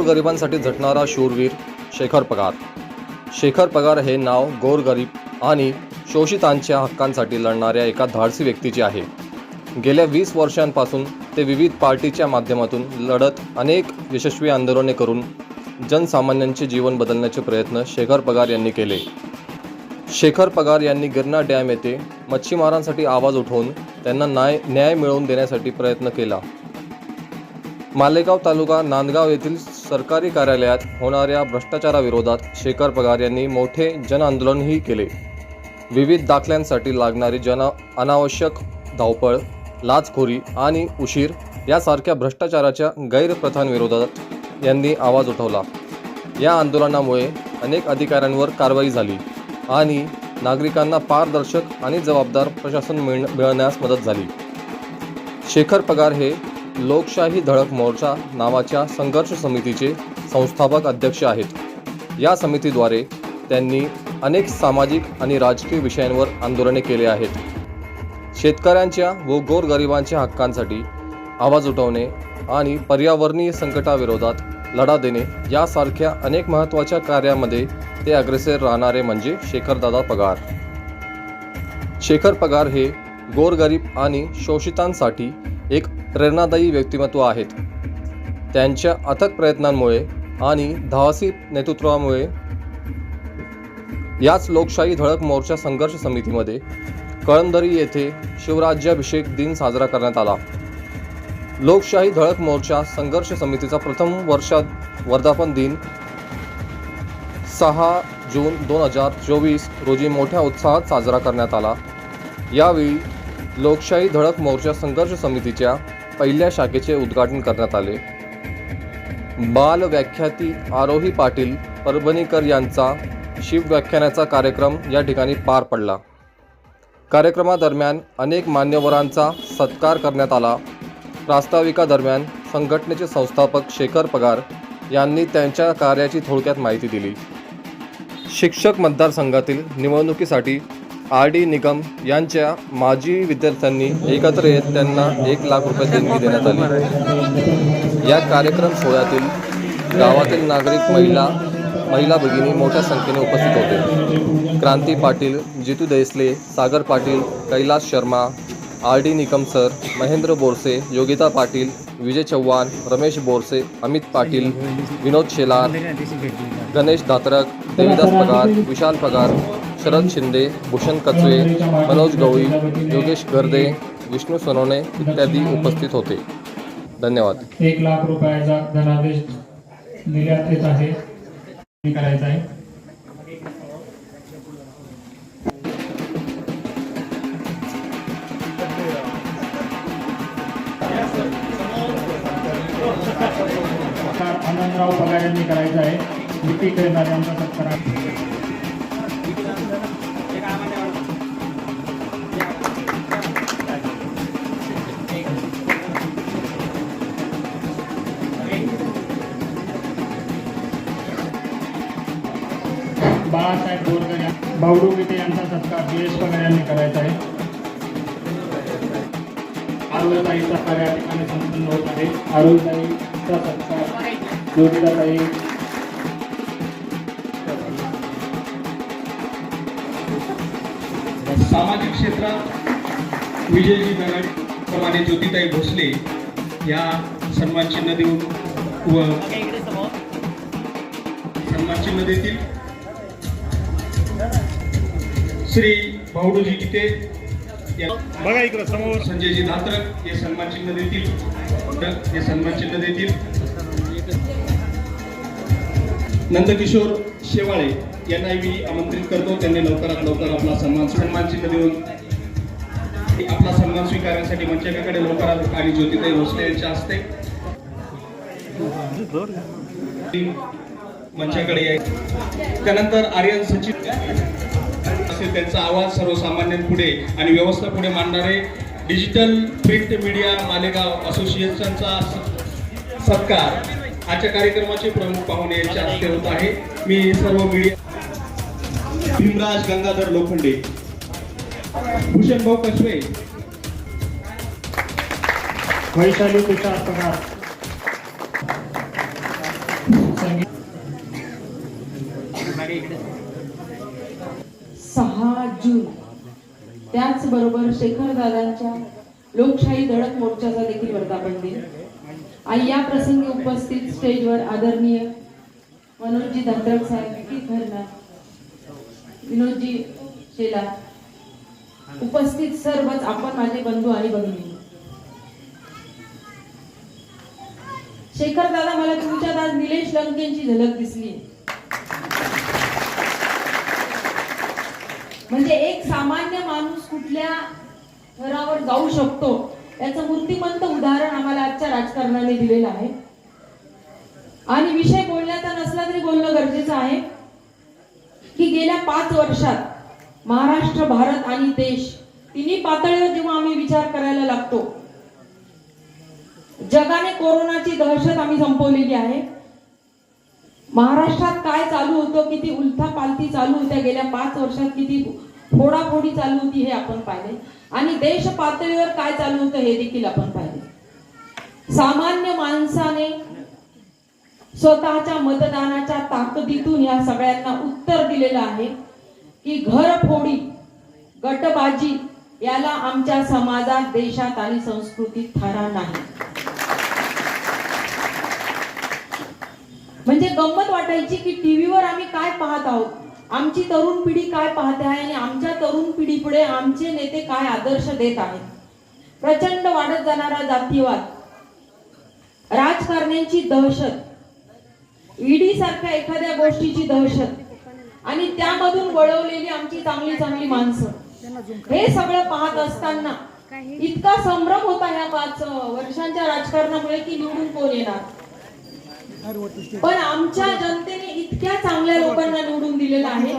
गोरगरिबांसाठी झटणारा शूरवीर शेखर पगार. शेखर पगार हे नाव गोरगरीब आणि शोषितांच्या हक्कांसाठी लढणाऱ्या एका धाडसी व्यक्तीचे आहे. गेल्या वीस वर्षांपासून ते विविध पार्टीच्या माध्यमातून लढत अनेक यशस्वी आंदोलने करून जनसामान्यांचे जीवन बदलण्याचे प्रयत्न शेखर पगार यांनी केले. शेखर पगार यांनी गिरणा डॅम येथे मच्छीमारांसाठी आवाज उठवून त्यांना न्याय न्याय मिळवून देण्यासाठी प्रयत्न केला. मालेगाव तालुका नांदगाव येथील सरकारी कार्यालयात होणाऱ्या भ्रष्टाचाराविरोधात शेखर पगार यांनी मोठे जनआंदोलनही केले. विविध दाखल्यांसाठी लागणारी जन अनावश्यक धावपळ लाचखोरी आणि उशीर यासारख्या भ्रष्टाचाराच्या गैरप्रथांविरोधात यांनी आवाज उठवला. या आंदोलनामुळे अनेक अधिकाऱ्यांवर कारवाई झाली आणि नागरिकांना पारदर्शक आणि जबाबदार प्रशासन मिळ मिळण्यास मदत झाली. शेखर पगार हे लोकशाही धडक मोर्चा नावाच्या संघर्ष समितीचे संस्थापक अध्यक्ष आहेत. या समितीद्वारे त्यांनी अनेक सामाजिक आणि राजकीय विषयांवर आंदोलने केले आहेत. शेतकऱ्यांच्या व गोरगरिबांच्या हक्कांसाठी आवाज उठवणे आणि पर्यावरणीय संकटाविरोधात लढा देणे यासारख्या अनेक महत्त्वाच्या कार्यामध्ये ते अग्रेसर राहणारे म्हणजे शेखरदादा पगार. शेखर पगार हे गोरगरीब आणि शोषितांसाठी एक प्रेरणादायी व्यक्तिमत्व आहेत. त्यांच्या अथक प्रयत्नांमुळे आणि धावासी नेतृत्वामुळे याच लोकशाही धडक मोर्चा संघर्ष समितीमध्ये कळंदरी येथे शिवराज्याभिषेक दिन साजरा करण्यात आला. लोकशाही धडक मोर्चा संघर्ष समितीचा प्रथम वर्षात वर्धापन दिन सहा जून दोन हजार चोवीस रोजी मोठ्या उत्साहात साजरा करण्यात आला. यावेळी लोकशाही धडक मोर्चा संघर्ष समितीच्या पहिल्या शाखेचे उद्घाटन करण्यात आले. बाल व्याख्याती आरोही पाटील परभणीकर यांचा शिवव्याख्यानाचा कार्यक्रम या ठिकाणी पार पडला. कार्यक्रमादरम्यान अनेक मान्यवरांचा सत्कार करण्यात आला. प्रास्ताविकादरम्यान संघटनेचे संस्थापक शेखर पगार यांनी त्यांच्या कार्याची थोडक्यात माहिती दिली. शिक्षक मतदारसंघातील निवडणुकीसाठी आर डी निगम यांच्या माजी विद्यार्थ्यांनी एकत्र येत त्यांना एक लाख रुपये देणगी देण्यात आली. या कार्यक्रम सोहळ्यातील गावातील नागरिक महिला महिला भगिनी मोठ्या संख्येने उपस्थित होते. Kranti Patil Jitu Desale Sagar Patil Kailas Sharma R D Nikam sir Mahendra Borse Yogita Patil Vijay Chavan Ramesh Borse Amit Patil Vinod Shelar Ganesh Dhatrak Devidas Pagar Vishal Pagar Sharad Shinde Bhushan Kachwe Manoj गवळी योगेश गर्दे विष्णू सोनवणे इत्यादी उपस्थित होते. धन्यवाद. एक लाख रुपयाचा धनादेश दिल्यात येत आहे. करायचा आहे. आनंदराव पगार यांनी करायचा आहे. विकी खेळणार यांचा सत्कार बाळासाहेब बोरकर या- बावडू गीते यांचा सत्कार जयेश पगार यांनी करायचा आहे. आरोग्यताईचा कार्य या ठिकाणी संपन्न होत आहे. आरोग्यताईचा सत्कार योगिताताई सामाजिक क्षेत्रात विजयजी दगड प्रमाणे ज्योतिताई भोसले या सन्मान चिन्ह देऊन व सन्मान चिन्ह देतील. श्री भाऊडूजी गीते या- बघा इकडं समोर. संजयजी धात्रक हे सन्मान चिन्ह देतील हे सन्मान चिन्ह देतील. नंदकिशोर शेवाळे यांनाही मी आमंत्रित करतो. त्यांनी लवकरात लवकर आपला सन्मान सन्मान देऊन आपला सन्मान स्वीकारण्यासाठी मंचकाकडे लवकरात आणि ज्योतिताई भोसले यांच्या हस्ते मंचाकडे त्यानंतर आर्यन सचिन असेल त्यांचा आवाज सर्वसामान्यांपुढे आणि व्यवस्था पुढे मांडणारे डिजिटल प्रिंट मीडिया मालेगाव असोसिएशनचा सत्कार. आजच्या कार्यक्रमाचे प्रमुख पाहुणे यांच्या हस्ते होत आहे. मी सर्व मीडिया भीमराज गंगाधर लोखंडे. भूषण भाऊ कसबे वैशाली तुषार पगार. सहा जून. त्याचबरोबर शेखर दादांच्या लोकशाही धडक मोर्चाचा देखील वर्धापन दिन. आणि या प्रसंगी उपस्थित स्टेजवर आदरणीय मनोजजी धनरक साहेब की घरना विनोदजी शेला उपस्थित सर्वच आपण माझे बंधू आणि बंधू शेखर दादा मला तुमच्यात आज निलेश लंकेंची झलक दिसली. म्हणजे एक सामान्य माणूस कुठल्या थरावर जाऊ शकतो याचं मूर्तिमंत उदाहरण आम्हाला आजच्या राजकारणाने दिलेलं आहे. आणि विषय बोलण्याचा नसला तरी बोलणं गरजेचं आहे. की गेल्या पाच वर्षात महाराष्ट्र भारत आणि देश तिन्ही पातळीवर जेव्हा आम्ही विचार करायला लागतो जगाने कोरोनाची दहशत आम्ही संपवलेली आहे. महाराष्ट्रात काय चालू होतं किती उलथा पालथी चालू होत्या गेल्या पाच वर्षात किती फोडाफोडी चालू होती हे आपण पाहिले. आणि देश पातळीवर काय चालू होतं हे देखील आपण पाहिले. सामान्य माणसाने स्वतःच्या मतदानाच्या ताकदीतून या सगळ्यांना उत्तर दिलेलं आहे की घरफोडी गटबाजी याला आमच्या समाजात देशात आणि संस्कृतीत थारा नाही. म्हणजे गंमत वाटायची की टीव्हीवर आम्ही काय पाहत आहोत? आमची तरुण पिढी काय पाहते आहे आणि आमच्या तरुण पिढी पुढे आमचे नेते काय आदर्श देत आहेत? प्रचंड वाढत जाणारा जातीवाद राजकारण्यांची दहशत ईडी सारख्या एखाद्या गोष्टीची दहशत. आणि त्यामधून वळवलेली आमची चांगली चांगली माणसं. हे सगळं पाहत असताना इतका संभ्रम होता ह्या पाच वर्षांच्या राजकारणामुळे की निवडून कोण येणार? पण आमच्या जनतेने इतक्या चांगल्या लोकांना निवडून दिलेलं आहे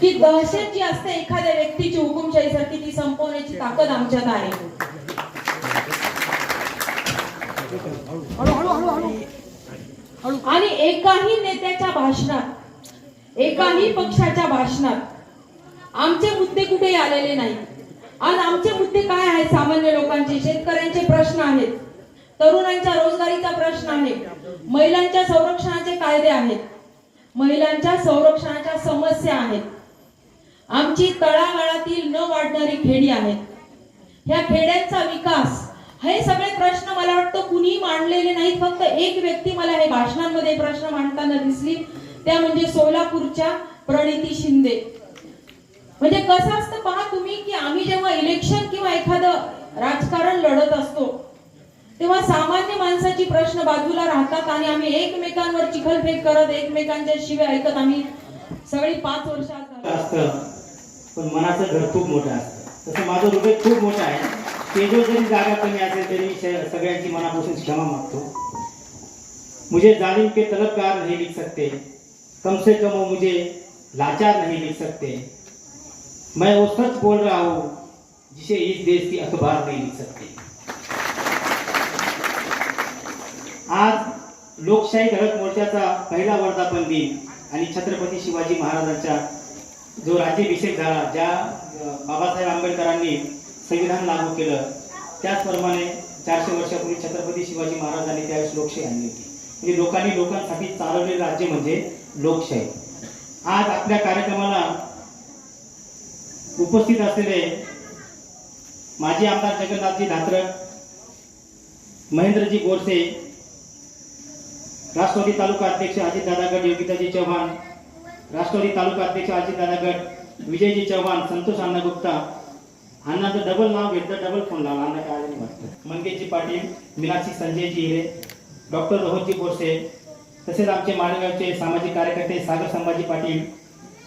की दहशत जी असते एखाद्या व्यक्तीची हुकुमशाही सारखी ती संपवण्याची ताकद आमच्यात आहे. आणि एकाही नेत्याच्या भाषणात एकाही पक्षाच्या भाषणात आमचे मुद्दे कुठे आलेले नाही आज आमचे मुद्दे काय आहेत? सामान्य लोकांचे शेतकऱ्यांचे प्रश्न आहेत तरुणांच्या रोजगारीचा प्रश्न आहे महिलांच्या संरक्षणाचे कायदे आहेत महिलांच्या संरक्षणाच्या समस्या आहेत. आमची तळागाळातील न वाढणारी खेडी आहेत. ह्या खेड्यांचा विकास हे सगळे प्रश्न मला मी मांडलेले नाहीत फक्त एक व्यक्ती मला हे भाषणांमध्ये प्रश्न मांडताना दिसली. त्या म्हणजे सोलापूरच्या प्रणिती शिंदे. म्हणजे कसं असतं पहा तुम्ही की आम्ही जेव्हा इलेक्शन किंवा एखादं राजकारण लढत असतो तेव्हा सामान्य माणसाची प्रश्न बाजूला राहतात आणि आम्ही एकमेकांवर चिखलफेक करत एकमेकांच्या शिवाय ऐकत आम्ही सगळी पाच वर्ष आज असतं. पण मनाचं घर खूप मोठं असतं. तसं माझं हृदय खूप मोठं आहे. तेजो जरी जागा कमी असेल तरी श- सगळ्यांची मनापासून क्षमा मागतो. मुझे जालिम के तलबगार नहीं लिख सकते. कम से कम वो मुझे लाचार नहीं लिख सकते. मैं वो सच बोल रहा हूँ जिसे इस देश की अखबार नहीं लिख सकते. आज लोकशाही धडक मोर्चाचा पहिला वर्धापन दिन आणि छत्रपती शिवाजी महाराजांचा जो राज्याभिषेक झाला ज्या बाबासाहेब आंबेडकरांनी संविधान लागू केलं त्याचप्रमाणे चारशे वर्षापूर्वी छत्रपती शिवाजी महाराजांनी त्यावेळेस लोकशाही आणली होती. म्हणजे लोकांनी लोकांसाठी चालवलेले राज्य म्हणजे लोकशाही. आज आपल्या कार्यक्रमाला उपस्थित असलेले माजी आमदार जगन्नाथजी धात्र महेंद्रजी गोरसे राष्ट्रवादी तालुका अध्यक्ष अजितदादा गट योगिताजी चव्हाण राष्ट्रवादी तालुका अध्यक्ष अजितदादा गट विजयजी चव्हाण संतोष अण्णा गुप्ता अण्णाचं डबल नाव घेतलं डबल फोन लावला. अण्णा काय आले नाही वाटतं मंगेशजी पाटील मीनाक्षी संजयजी हिरे डॉक्टर रोहनजी बोरसे तसेच आमचे माळेगावचे सामाजिक कार्यकर्ते सागर संभाजी पाटील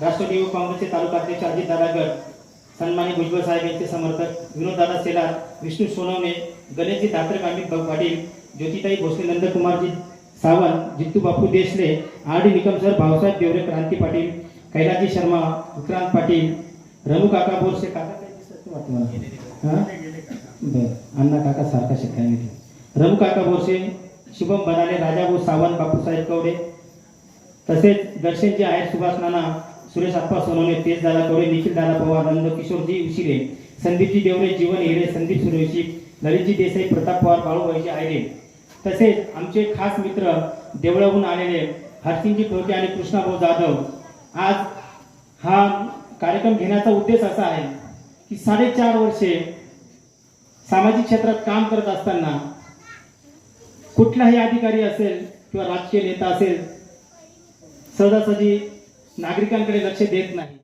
राष्ट्रवादी युवक काँग्रेसचे तालुका अध्यक्ष अजितदादा गट सन्मानी भुजबळ साहेब यांचे समर्थक Vinoddada Selar Vishnu Sonawane Ganeshji Dhatrak Amit Bhau Patil Jyotitai Bhosale Nandkumarji Sawant Jittu Bapu Deshle R D Nikam sir Bhausaheb Deore Kranti Patil Kailaji Sharma Vikrant Patil Ramu Kaka Borse Kaka काय अण्णा काका सारखा शेतकरी मित्र रघु काका बोरसे शुभम बनाले राजाभाऊ सावंत बापूसाहेब कवडे तसेच दर्शनजी आहेत सुभाष नाना सुरेश आप्पा सोनवणे तेज दादा कवडे निखिल दादा पवार नंद किशोरजी उशिरे संदीपजी देवरे जीवन हिरे संदीप सूर्यवंशी ललितजी देसाई प्रताप पवार बाळू आयरे तसेच आमचे खास मित्र देवळाहून आलेले हरसिंगजी टोके आणि कृष्णाभाऊ जाधव. आज हा कार्यक्रम घेण्याचा उद्देश असा आहे की साडेचार वर्षे सामाजिक क्षेत्रात काम करत असताना कुठलाही अधिकारी असेल किंवा राजकीय नेता असेल सहजासहजी नागरिकांकडे लक्ष देत नाही.